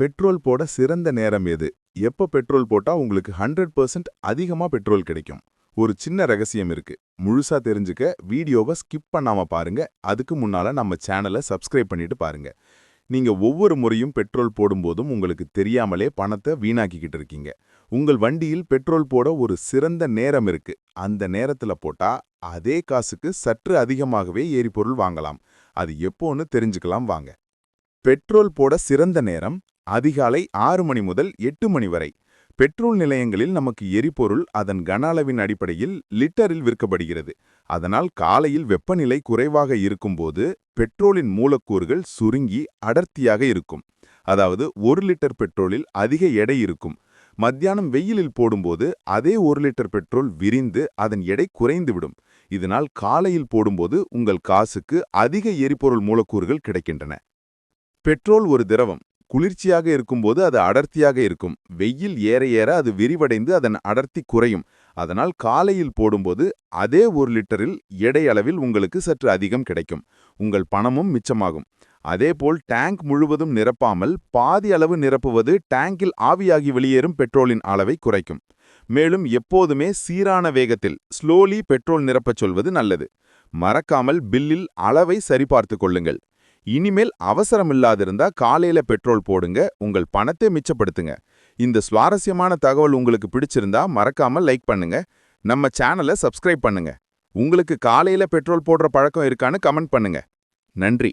Petrol போட சிறந்த நேரம் எது? எப்போ பெட்ரோல் போட்டால் உங்களுக்கு ஹண்ட்ரட் பர்சன்ட் அதிகமாக பெட்ரோல் கிடைக்கும்? ஒரு சின்ன ரகசியம் இருக்கு. முழுசா தெரிஞ்சுக்க வீடியோவை ஸ்கிப் பண்ணாம பாருங்க. அதுக்கு முன்னால நம்ம சேனலை சப்ஸ்கிரைப் பண்ணிட்டு பாருங்க. நீங்க ஒவ்வொரு முறையும் பெட்ரோல் போடும்போதும் உங்களுக்கு தெரியாமலே பணத்தை வீணாக்கிக்கிட்டு இருக்கீங்க. உங்கள் வண்டியில் பெட்ரோல் போட ஒரு சிறந்த நேரம் இருக்கு. அந்த நேரத்துல போட்டா அதே காசுக்கு சற்று அதிகமாகவே எரிபொருள் வாங்கலாம். அது எப்போன்னு தெரிஞ்சுக்கலாம் வாங்க. பெட்ரோல் போட சிறந்த நேரம் அதிகாலை ஆறு மணி முதல் எட்டு மணி வரை. பெட்ரோல் நிலையங்களில் நமக்கு எரிபொருள் அதன் கன அளவின் அடிப்படையில் லிட்டரில் விற்கப்படுகிறது. அதனால் காலையில் வெப்பநிலை குறைவாக இருக்கும்போது பெட்ரோலின் மூலக்கூறுகள் சுருங்கி அடர்த்தியாக இருக்கும். அதாவது ஒரு லிட்டர் பெட்ரோலில் அதிக எடை இருக்கும். மத்தியானம் வெயிலில் போடும்போது அதே ஒரு லிட்டர் பெட்ரோல் விரிந்து அதன் எடை குறைந்துவிடும் இதனால் காலையில் போடும்போது உங்கள் காசுக்கு அதிக எரிபொருள் மூலக்கூறுகள் கிடைக்கின்றன. பெட்ரோல் ஒரு திரவம். குளிர்ச்சியாக இருக்கும்போது அது அடர்த்தியாக இருக்கும். வெயில் ஏற ஏற அது விரிவடைந்து அதன் அடர்த்தி குறையும். அதனால் காலையில் போடும்போது அதே ஒரு லிட்டரில் எடை அளவில் உங்களுக்கு சற்று அதிகம் கிடைக்கும். உங்கள் பணமும் மிச்சமாகும். அதேபோல் டேங்க் முழுவதும் நிரப்பாமல் பாதி அளவு நிரப்புவது டேங்கில் ஆவியாகி வெளியேறும் பெட்ரோலின் அளவை குறைக்கும். மேலும் எப்போதுமே சீரான வேகத்தில் ஸ்லோலி பெட்ரோல் நிரப்பச் சொல்வது நல்லது. மறக்காமல் பில்லில் அளவை சரிபார்த்து கொள்ளுங்கள். இனிமேல் அவசரம் இல்லாதிருந்தா காலையில பெட்ரோல் போடுங்க உங்கள் பணத்தை மிச்சப்படுத்துங்க. இந்த சுவாரஸ்யமான தகவல் உங்களுக்கு பிடிச்சிருந்தா மறக்காம லைக் பண்ணுங்க நம்ம சேனலை சப்ஸ்கிரைப் பண்ணுங்க. உங்களுக்கு காலையில பெட்ரோல் போடுற பழக்கம் இருக்கான்னு கமெண்ட் பண்ணுங்க. நன்றி.